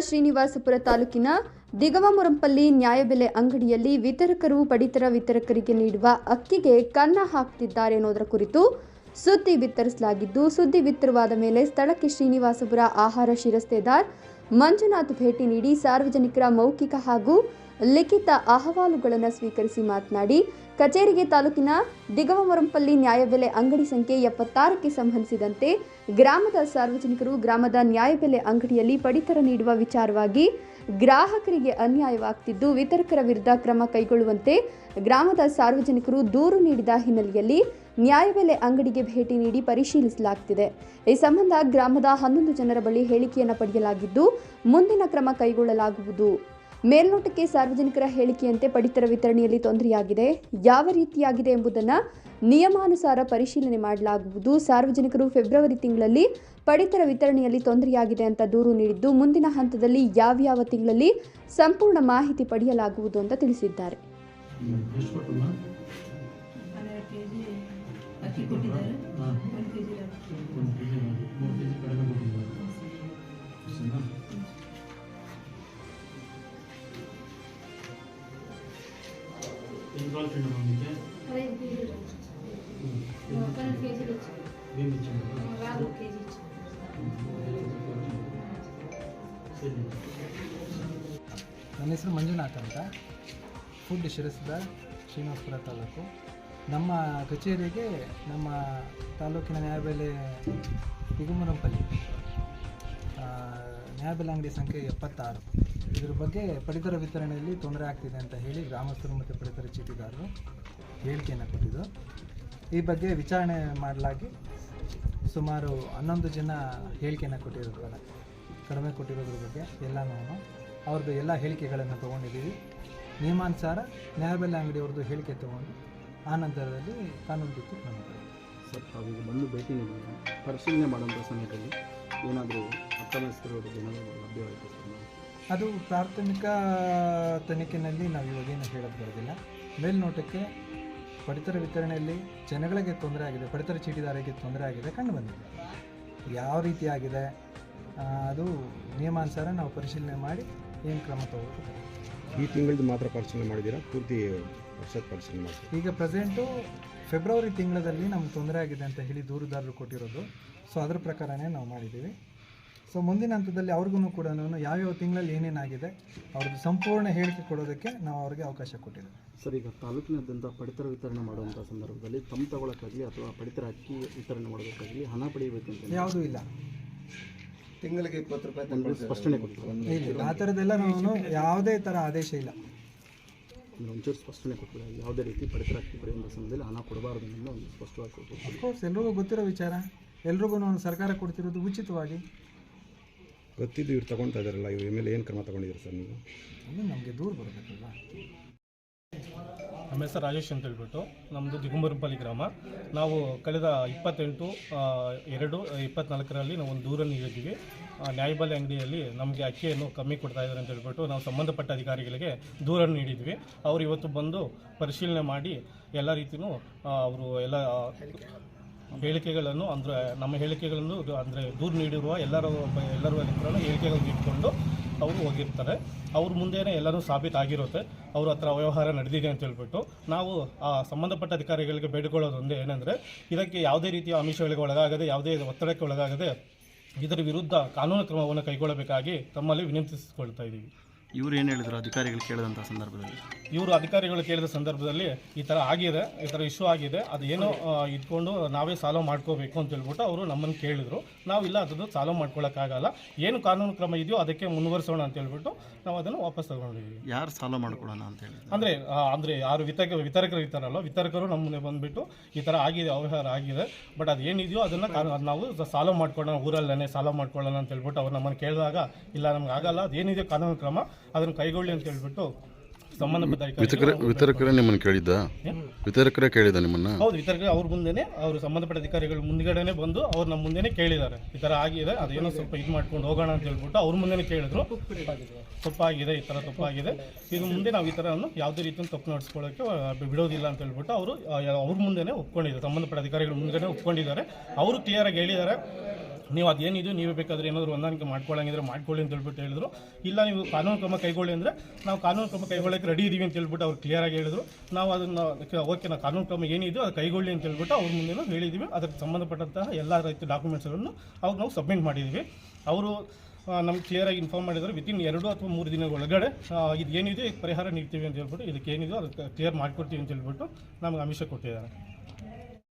ಶ್ರೀನಿವಾಸಪುರ ತಾಲೂಕಿನ ದಿಗವಮುರಂಪಲ್ಲಿ ನ್ಯಾಯಬೆಲೆ ಅಂಗಡಿಯಲ್ಲಿ ವಿತರಕರು, ಪಡಿತರ ವಿತರಕರಿಗೆ ನೀಡುವ ಅಕ್ಕಿಗೆ ಕನ್ನ ಹಾಕ್ತಿದ್ದಾರೆ ಅನ್ನೋದರ ಕುರಿತು ಸುದ್ದಿ ಬಿತ್ತರಿಸಲಾಗಿದ್ದು ಸುದ್ದಿ ಬಿತ್ತರವಾದ ಮೇಲೆ ಸ್ಥಳಕ್ಕೆ ಶ್ರೀನಿವಾಸಪುರ ಆಹಾರ ಶಿರಸ್ತೇದಾರ್ ಮಂಜುನಾಥ್ ಭೇಟಿ ನೀಡಿ ಸಾರ್ವಜನಿಕರ ಮೌಖಿಕ ಹಾಗೂ ಲಿಖಿತ ಅಹವಾಲುಗಳನ್ನು ಸ್ವೀಕರಿಸಿ ಮಾತನಾಡಿ ಕಚೇರಿಗೆ ತಾಲೂಕಿನ ದಿಗವಮರಂಪಲ್ಲಿ ನ್ಯಾಯಬೆಲೆ ಅಂಗಡಿ ಸಂಖ್ಯೆ ಎಪ್ಪತ್ತಾರಕ್ಕೆ ಸಂಬಂಧಿಸಿದಂತೆ ಗ್ರಾಮದ ಸಾರ್ವಜನಿಕರು ಗ್ರಾಮದ ನ್ಯಾಯಬೆಲೆ ಅಂಗಡಿಯಲ್ಲಿ ಪಡಿತರ ನೀಡುವ ವಿಚಾರವಾಗಿ ಗ್ರಾಹಕರಿಗೆ ಅನ್ಯಾಯವಾಗ್ತಿದ್ದು, ವಿತರಕರ ವಿರುದ್ಧ ಕ್ರಮ ಕೈಗೊಳ್ಳುವಂತೆ ಗ್ರಾಮದ ಸಾರ್ವಜನಿಕರು ದೂರು ನೀಡಿದ ಹಿನ್ನೆಲೆಯಲ್ಲಿ ನ್ಯಾಯಬೆಲೆ ಅಂಗಡಿಗೆ ಭೇಟಿ ನೀಡಿ ಪರಿಶೀಲಿಸಲಾಗುತ್ತಿದೆ ಈ ಸಂಬಂಧ ಗ್ರಾಮದ ಹನ್ನೊಂದು ಜನರ ಬಳಿ ಹೇಳಿಕೆಯನ್ನು ಪಡೆಯಲಾಗಿದ್ದು, ಮುಂದಿನ ಕ್ರಮ ಕೈಗೊಳ್ಳಲಾಗುವುದು. ಮೇಲ್ನೋಟಕ್ಕೆ ಸಾರ್ವಜನಿಕರ ಹೇಳಿಕೆಯಂತೆ ಪಡಿತರ ವಿತರಣೆಯಲ್ಲಿ ತೊಂದರೆಯಾಗಿದೆ. ಯಾವ ರೀತಿಯಾಗಿದೆ ಎಂಬುದನ್ನು ನಿಯಮಾನುಸಾರ ಪರಿಶೀಲನೆ ಮಾಡಲಾಗುವುದು. ಸಾರ್ವಜನಿಕರು ಫೆಬ್ರವರಿ ತಿಂಗಳಲ್ಲಿ ಪಡಿತರ ವಿತರಣೆಯಲ್ಲಿ ತೊಂದರೆಯಾಗಿದೆ ಅಂತ ದೂರು ನೀಡಿದ್ದು, ಮುಂದಿನ ಹಂತದಲ್ಲಿ ಯಾವ್ಯಾವ ತಿಂಗಳಲ್ಲಿ ಸಂಪೂರ್ಣ ಮಾಹಿತಿ ಪಡೆಯಲಾಗುವುದು ಅಂತ ತಿಳಿಸಿದ್ದಾರೆ. ನನ್ನ ಹೆಸರು ಮಂಜುನಾಥ್ ಅಂತ. ಫುಡ್ ಶಿರಸಿದ ಶ್ರೀನಿವಾಸಪುರ ತಾಲೂಕು. ನಮ್ಮ ಕಚೇರಿಗೆ ನಮ್ಮ ತಾಲೂಕಿನ ನ್ಯಾಯಬೆಲೆ ಇಗುಮರಂಪಲ್ಲಿ ಆ, ನ್ಯಾಯಬೆಲೆ ಅಂಗಡಿ ಸಂಖ್ಯೆ ಎಪ್ಪತ್ತಾರು. ಇದ್ರ ಬಗ್ಗೆ ಪಡಿತರ ವಿತರಣೆಯಲ್ಲಿ ತೊಂದರೆ ಆಗ್ತಿದೆ ಅಂತ ಹೇಳಿ ಗ್ರಾಮಸ್ಥರು ಮತ್ತು ಪಡಿತರ ಚೀಟಿದಾರರು ಹೇಳಿಕೆಯನ್ನು ಕೊಟ್ಟಿದ್ದು. ಈ ಬಗ್ಗೆ ವಿಚಾರಣೆ ಮಾಡಲಾಗಿ ಸುಮಾರು ಹನ್ನೊಂದು ಜನ ಹೇಳಿಕೆಯನ್ನು ಕೊಟ್ಟಿರೋದ್ರಲ್ಲ ಕಡಿಮೆ ಕೊಟ್ಟಿರೋದ್ರ ಬಗ್ಗೆ ಎಲ್ಲನೂ ಅವ್ರದ್ದು ಎಲ್ಲ ಹೇಳಿಕೆಗಳನ್ನು ತೊಗೊಂಡಿದ್ದೀವಿ. ನಿಯಮಾನುಸಾರ ನ್ಯಾಯಬೆಲೆ ಅಂಗಡಿಯವ್ರದ್ದು ಹೇಳಿಕೆ ತೊಗೊಂಡು ಆ ನಂತರದಲ್ಲಿ ಕಾನೂನು ಬಿತ್ತು ಕ್ರಮ. ಸರ್ ತಾವೀಗ ಬಂದು ಭೇಟಿ ನೀಡಿದ ಪರಿಶೀಲನೆ ಮಾಡುವಂಥ ಸಮಯದಲ್ಲಿ ಏನಾದರೂ ಅಕ್ರಮಿಸ್ತಿರೋದು ಏನಾದರೂ ಲಭ್ಯವಾಯಿತು ಅದು ಪ್ರಾಥಮಿಕ ತನಿಖೆಯಲ್ಲಿ ನಾವು ಇವಾಗೇನು ಹೇಳೋದು ಬರೋದಿಲ್ಲ. ಮೇಲ್ನೋಟಕ್ಕೆ ಪಡಿತರ ವಿತರಣೆಯಲ್ಲಿ ಜನಗಳಿಗೆ ತೊಂದರೆ ಆಗಿದೆ ಪಡಿತರ ಚೀಟಿದಾರರಿಗೆ ತೊಂದರೆ ಆಗಿದೆ ಕಂಡು ಬಂದಿದೆ. ಯಾವ ರೀತಿ ಆಗಿದೆ ಅದು ನಿಯಮಾನುಸಾರ ನಾವು ಪರಿಶೀಲನೆ ಮಾಡಿ ಏನು ಕ್ರಮ ತಗೋಬೇಕು ಈ ತಿಂಗಳದ್ದು ಮಾತ್ರ ಪರಿಶೀಲನೆ ಮಾಡಿದ್ದೀರಾ? ಪೂರ್ತಿ ವರ್ಷದ ಪರಿಶೀಲನೆ ಮಾಡಿ ಈಗ ಪ್ರೆಸೆಂಟು ಫೆಬ್ರವರಿ ತಿಂಗಳಲ್ಲಿ ನಮ್ಗೆ ತೊಂದರೆ ಆಗಿದೆ ಅಂತ ಹೇಳಿ ದೂರುದಾರರು ಕೊಟ್ಟಿರೋದು. ಸೊ ಅದ್ರ ಪ್ರಕಾರನೇ ನಾವು ಮಾಡಿದ್ದೀವಿ. ಸೊ ಮುಂದಿನ ಹಂತದಲ್ಲಿ ಅವ್ರಿಗೂ ಕೂಡ ನಾನು ಯಾವ್ಯಾವ ತಿಂಗಳಲ್ಲಿ ಏನೇನಾಗಿದೆ ಅವ್ರದ್ದು ಸಂಪೂರ್ಣ ಹೇಳಿಕೆ ಕೊಡೋದಕ್ಕೆ ನಾವು ಅವ್ರಿಗೆ ಅವಕಾಶ ಕೊಟ್ಟಿದ್ದೇವೆ. ಸರ್ ಈಗ ತಾಲೂಕಿನಾದ್ಯಂತ ಪಡಿತರ ವಿತರಣೆ ಮಾಡುವಂಥ ಸಂದರ್ಭದಲ್ಲಿ ತಮ್ಮ ತಗೊಳಕ್ಕಾಗಲಿ ಅಥವಾ ಪಡಿತರ ಅಕ್ಕಿ ವಿತರಣೆ ಮಾಡೋದಕ್ಕಾಗಲಿ ಹಣ ಪಡೆಯಬೇಕಂತ ಯಾವುದೂ ಇಲ್ಲ. ತಿಂಗಳಿಗೆ ಇಪ್ಪತ್ತು ರೂಪಾಯಿ ಸ್ಪಷ್ಟನೆ ಕೊಟ್ಟಿಲ್ಲ ಇಲ್ಲ ಆ ಥರದ್ದೆಲ್ಲ ನಾನು ಯಾವುದೇ ಥರ ಆದೇಶ ಇಲ್ಲ. ಒಂಚೂರು ಸ್ಪಷ್ಟನೆ ಕೊಟ್ಟಿಲ್ಲ ಯಾವುದೇ ರೀತಿ ಪಡಿತರ ಅಕ್ಕಿ ಪಡೆಯುವಂಥ ಸಮಯದಲ್ಲಿ ಹಣ ಕೊಡಬಾರ್ದು ಅನ್ನೋ ಒಂದು ಸ್ಪಷ್ಟವಾಗಿ ಕೊಟ್ಟು ಅಫ್ಕೋರ್ಸ್ ಎಲ್ರಿಗೂ ಗೊತ್ತಿರೋ ವಿಚಾರ. ಎಲ್ರಿಗೂ ನಾನು ಸರ್ಕಾರ ಕೊಡ್ತಿರೋದು ಉಚಿತವಾಗಿ. ಗೊತ್ತಿದ್ದು ಇವ್ರು ತಗೊಳ್ತಾ ಇದ್ದಾರಲ್ಲ ಇವ್ರ ಮೇಲೆ ಏನು ಕ್ರಮ ತಗೊಂಡಿದ್ರು ಸರ್ ನೀವು? ನಮಗೆ ದೂರ ಬರಬೇಕಲ್ಲ ನಮ್ಮ ಹೆಸರು ರಾಜೇಶ್ ಅಂತ ಹೇಳ್ಬಿಟ್ಟು ನಮ್ಮದು ದಿಗುಂಬರಂಪಲ್ಲಿ ಗ್ರಾಮ. ನಾವು ಕಳೆದ ಇಪ್ಪತ್ತೆಂಟು ಎರಡು ಇಪ್ಪತ್ನಾಲ್ಕರಲ್ಲಿ ನಾವು ಒಂದು ದೂರನ್ನು ನೀಡಿದ್ದೀವಿ ಆ, ನ್ಯಾಯಬೆಲೆ ಅಂಗಡಿಯಲ್ಲಿ ನಮಗೆ ಅಕ್ಕಿಯನ್ನು ಕಮ್ಮಿ ಕೊಡ್ತಾ ಇದ್ದಾರೆ ಅಂತ ಹೇಳ್ಬಿಟ್ಟು ನಾವು ಸಂಬಂಧಪಟ್ಟ ಅಧಿಕಾರಿಗಳಿಗೆ ದೂರನ್ನು ನೀಡಿದ್ವಿ. ಅವರು ಇವತ್ತು ಬಂದು ಪರಿಶೀಲನೆ ಮಾಡಿ ಎಲ್ಲ ರೀತಿಯೂ ಅವರು ಎಲ್ಲ ಹೇಳಿಕೆಗಳನ್ನು ಅಂದರೆ, ನಮ್ಮ ಹೇಳಿಕೆಗಳನ್ನು ಅಂದರೆ ದೂರು ನೀಡಿರುವ ಎಲ್ಲರ ಎಲ್ಲರ ಹತ್ರ ಹೇಳಿಕೆಗಳನ್ನು ಇಟ್ಕೊಂಡು ಅವರು ಹೋಗಿರ್ತಾರೆ. ಅವ್ರ ಮುಂದೆನೇ ಎಲ್ಲರೂ ಸಾಬೀತಾಗಿರುತ್ತೆ ಅವ್ರ ಹತ್ರ ವ್ಯವಹಾರ ನಡೆದಿದೆ ಅಂತ ಹೇಳ್ಬಿಟ್ಟು ನಾವು ಆ ಸಂಬಂಧಪಟ್ಟ ಅಧಿಕಾರಿಗಳಿಗೆ ಬೇಡಿಕೊಳ್ಳೋದು ಒಂದೇ ಏನಂದರೆ, ಇದಕ್ಕೆ ಯಾವುದೇ ರೀತಿಯ ಆಮಿಷಗಳಿಗೆ ಒಳಗಾಗದೆ, ಯಾವುದೇ ಒತ್ತಡಕ್ಕೆ ಒಳಗಾಗದೆ ಇದರ ವಿರುದ್ಧ ಕಾನೂನು ಕ್ರಮವನ್ನು ಕೈಗೊಳ್ಳಬೇಕಾಗಿ ತಮ್ಮಲ್ಲಿ ವಿನಂತಿಸಿಕೊಳ್ತಾ ಇದ್ದೀವಿ. ಇವ್ರು ಏನು ಹೇಳಿದ್ರು ಅಧಿಕಾರಿಗಳು ಕೇಳಿದಂಥ ಸಂದರ್ಭದಲ್ಲಿ? ಇವರು ಅಧಿಕಾರಿಗಳು ಕೇಳಿದ ಸಂದರ್ಭದಲ್ಲಿ ಈ ಥರ ಆಗಿದೆ ಈ ಥರ ಇಶ್ಯೂ ಆಗಿದೆ ಅದು ಏನೋ ಇಟ್ಕೊಂಡು ನಾವೇ ಸಾಲ್ವ್ ಮಾಡ್ಕೋಬೇಕು ಅಂತ ಹೇಳ್ಬಿಟ್ಟು ಅವರು ನಮ್ಮನ್ನು ಕೇಳಿದ್ರು. ನಾವಿಲ್ಲ ಅದನ್ನು ಸಾಲ್ವ್ ಮಾಡ್ಕೊಳ್ಳೋಕ್ಕಾಗಲ್ಲ ಏನು ಕಾನೂನು ಕ್ರಮ ಇದೆಯೋ ಅದಕ್ಕೆ ಮುಂದುವರಿಸೋಣ ಅಂತ ಹೇಳ್ಬಿಟ್ಟು ನಾವು ಅದನ್ನು ವಾಪಸ್ ತಗೊಂಡಿದ್ದೀವಿ. ಯಾರು ಸಾಲ ಮಾಡ್ಕೊಳ್ಳೋಣ ಅಂತ ಹೇಳಿ ಅಂದರೆ ಅಂದರೆ ಯಾರು ವಿತರಕ ವಿತರಕರು ಇರ್ತಾರಲ್ಲ ವಿತರಕರು ನಮ್ಮನೆ ಬಂದುಬಿಟ್ಟು ಈ ಥರ ಆಗಿದೆ ಅವ್ಯವಹಾರ ಆಗಿದೆ ಬಟ್ ಅದು ಏನಿದೆಯೋ ಅದನ್ನು ಅದು ನಾವು ಸಾಲ್ವ್ ಮಾಡ್ಕೊಳ್ಳೋಣ ಊರಲ್ಲೇ ಸಾಲ್ವ್ ಮಾಡ್ಕೊಳ್ಳೋಣ ಅಂತ ಹೇಳ್ಬಿಟ್ಟು ಅವ್ರು ನಮ್ಮನ್ನು ಕೇಳಿದಾಗ ಇಲ್ಲ ನಮ್ಗೆ ಆಗಲ್ಲ ಅದೇನಿದೆ ಕಾನೂನು ಕ್ರಮ ಅದನ್ನು ಕೈಗೊಳ್ಳಿ ಅಂತ ಹೇಳ್ಬಿಟ್ಟು ಸಂಬಂಧಪಟ್ಟ ವಿತರಕರ ನಿಮ್ಮನ್ನು ಕೇಳಿದ್ದ? ವಿತರಕರೇ ಕೇಳಿದ ನಿಮ್ಮನ್ನ? ಹೌದು ವಿತರಕರು ಅವ್ರ ಮುಂದೆನೆ ಅವರು ಸಂಬಂಧಪಟ್ಟ ಅಧಿಕಾರಿಗಳು ಮುಂದ್ಗಡೆನೆ ಬಂದು ಅವ್ರು ನಮ್ಮ ಮುಂದೆನೆ ಕೇಳಿದ್ದಾರೆ. ಈ ಥರ ಆಗಿದೆ ಅದೇನೋ ಸ್ವಲ್ಪ ಇದು ಮಾಡ್ಕೊಂಡು ಹೋಗೋಣ ಅಂತ ಹೇಳ್ಬಿಟ್ಟು ಅವ್ರ ಮುಂದೆನೆ ಕೇಳಿದ್ರು. ತಪ್ಪಾಗಿದೆ ಈ ಥರ ತಪ್ಪಾಗಿದೆ. ಇದು ಮುಂದೆ ನಾವು ಈ ಥರ ಯಾವುದೇ ರೀತಿಯ ತಪ್ಪು ನಡೆಸ್ಕೊಳ್ಳೋಕ್ಕೆ ಬಿಡೋದಿಲ್ಲ ಅಂತ ಹೇಳ್ಬಿಟ್ಟು ಅವರು ಅವ್ರ ಮುಂದೆನೆ ಒಪ್ಕೊಂಡಿದ್ದಾರೆ ಸಂಬಂಧಪಟ್ಟ ಅಧಿಕಾರಿಗಳು ಮುಂದೆನೆ ಒಪ್ಕೊಂಡಿದ್ದಾರೆ. ಅವರು ಕ್ಲಿಯರಾಗಿ ಹೇಳಿದ್ದಾರೆ. ನೀವು ಅದೇನಿದೆ ನೀವೇ ಬೇಕಾದ್ರೆ ಏನಾದರೂ ಹೊಂದಾಣಿಕೆ ಮಾಡ್ಕೊಳ್ಳಂಗಿದ್ರೆ ಮಾಡ್ಕೊಳ್ಳಿ ಅಂತ ಹೇಳ್ಬಿಟ್ಟು ಹೇಳಿದ್ರು. ಇಲ್ಲ, ನೀವು ಕಾನೂನು ಕ್ರಮ ಕೈಗೊಳ್ಳಿ ಅಂದರೆ ನಾವು ಕಾನೂನು ಕ್ರಮ ಕೈಗೊಳ್ಳೋಕೆ ರೆಡಿ ಇದೀವಿ ಅಂತ ಹೇಳ್ಬಿಟ್ಟು ಅವ್ರು ಕ್ಲಿಯರಾಗಿ ಹೇಳಿದ್ರು. ನಾವು ಅದನ್ನು ಓಕೆ, ನಾವು ಕಾನೂನು ಕ್ರಮ ಏನಿದೆಯೋ ಅದು ಕೈಗೊಳ್ಳಿ ಅಂತ ಹೇಳ್ಬಿಟ್ಟು ಅವ್ರ ಮುಂದೆ ಹೇಳಿದ್ದೀವಿ ಅದಕ್ಕೆ ಸಂಬಂಧಪಟ್ಟಂತಹ ಎಲ್ಲ ರೀತಿ ಡಾಕ್ಯುಮೆಂಟ್ಸ್ಗಳನ್ನು ಅವಾಗ ನಾವು ಸಬ್ಮಿಟ್ ಮಾಡಿದ್ದೀವಿ ಅವರು ನಮ್ಗೆ ಕ್ಲಿಯರಾಗಿ ಇನ್ಫಾರ್ಮ್ ಮಾಡಿದ್ದಾರೆ ವಿತಿನ್ ಎರಡು ಅಥವಾ ಮೂರು ದಿನದ ಒಳಗಡೆ ಇದು ಏನಿದೆ ಪರಿಹಾರ ನೀಡ್ತೀವಿ ಅಂತ ಹೇಳ್ಬಿಟ್ಟು ಇದಕ್ಕೆ ಏನಿದೆ ಅದಕ್ಕೆ ಕ್ಲಿಯರ್ ಮಾಡಿಕೊಡ್ತೀವಿ ಅಂತ ಹೇಳ್ಬಿಟ್ಟು ನಮ್ಗೆ ಅಮಿಷ ಕೊಟ್ಟಿದ್ದಾರೆ.